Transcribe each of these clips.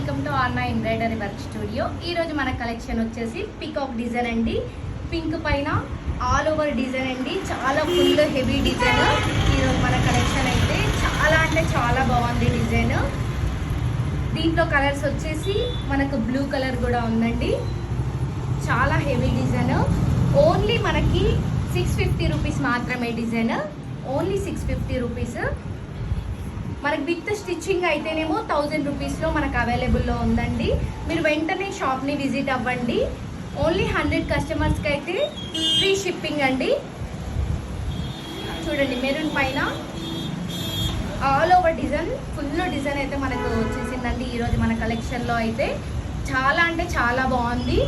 Welcome to online embroidery work studio. ఈ రోజు మన కలెక్షన్ వచ్చేసి పికాక్ డిజైన్ అండి. పింక్ పైన ఆల్ ఓవర్ డిజైన్ అండి. చాలా ఫుల్ హెవీ డిజైన్ ఈరోజు మన కలెక్షన్ అయితే చాలా అంటే చాలా బాగుంది డిజైన్ దీంట్లో కలర్స్ వచ్చేసి మనకు బ్లూ కలర్ కూడా ఉందండి. చాలా హెవీ డిజైన్ ఓన్లీ మనకి సిక్స్ ఫిఫ్టీ రూపీస్ మాత్రమే design only six fifty rupees మనకి విత్ స్టిచ్చింగ్ అయితేనేమో థౌజండ్ రూపీస్లో మనకు అవైలబుల్లో ఉందండి. మీరు వెంటనే షాప్ని విజిట్ అవ్వండి. ఓన్లీ హండ్రెడ్ కస్టమర్స్కి అయితే ఫ్రీ షిప్పింగ్ అండి. చూడండి మెరూన్ పైన all over design full design అయితే మనకు వచ్చేసిందండి ఈరోజు మన కలెక్షన్లో అయితే. చాలా అంటే చాలా బాగుంది.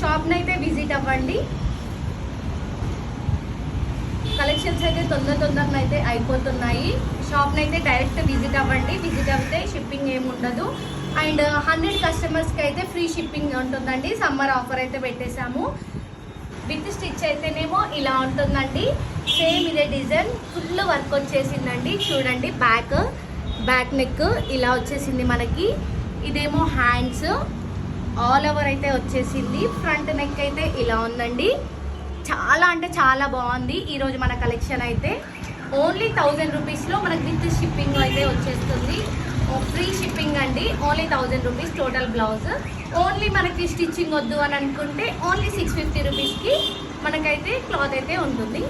షాప్ని అయితే విజిట్ అవ్వండి. కలెక్షన్స్ అయితే తొందర తొందరగా అయితే అయిపోతున్నాయి. షాప్ని అయితే డైరెక్ట్ విజిట్ అవ్వండి. విజిట్ అయితే షిప్పింగ్ ఏమి ఉండదు. అండ్ హండ్రెడ్ కస్టమర్స్కి అయితే ఫ్రీ షిప్పింగ్ ఉంటుందండి. సమ్మర్ ఆఫర్ అయితే పెట్టేశాము. విత్ స్టిచ్ అయితేనేమో ఇలా ఉంటుందండి. సేమ్ ఇదే డిజైన్. ఫుల్ వర్క్ వచ్చేసిందండి. చూడండి బ్యాక్ బ్యాక్ నెక్ ఇలా వచ్చేసింది మనకి. ఇదేమో హ్యాండ్స్. ఆల్ ఓవర్ అయితే వచ్చేసింది. ఫ్రంట్ నెక్ అయితే ఇలా ఉందండి. చాలా అంటే చాలా బాగుంది. ఈరోజు మన కలెక్షన్ అయితే ఓన్లీ థౌజండ్ రూపీస్లో మనకి విత్ షిప్పింగ్ అయితే వచ్చేస్తుంది. ఫ్రీ షిప్పింగ్ అండి. Only thousand rupees total blouse only మనకి స్టిచ్చింగ్ వద్దు అని అనుకుంటే ఓన్లీ సిక్స్ ఫిఫ్టీ రూపీస్కి మనకైతే క్లాత్ అయితే ఉంటుంది.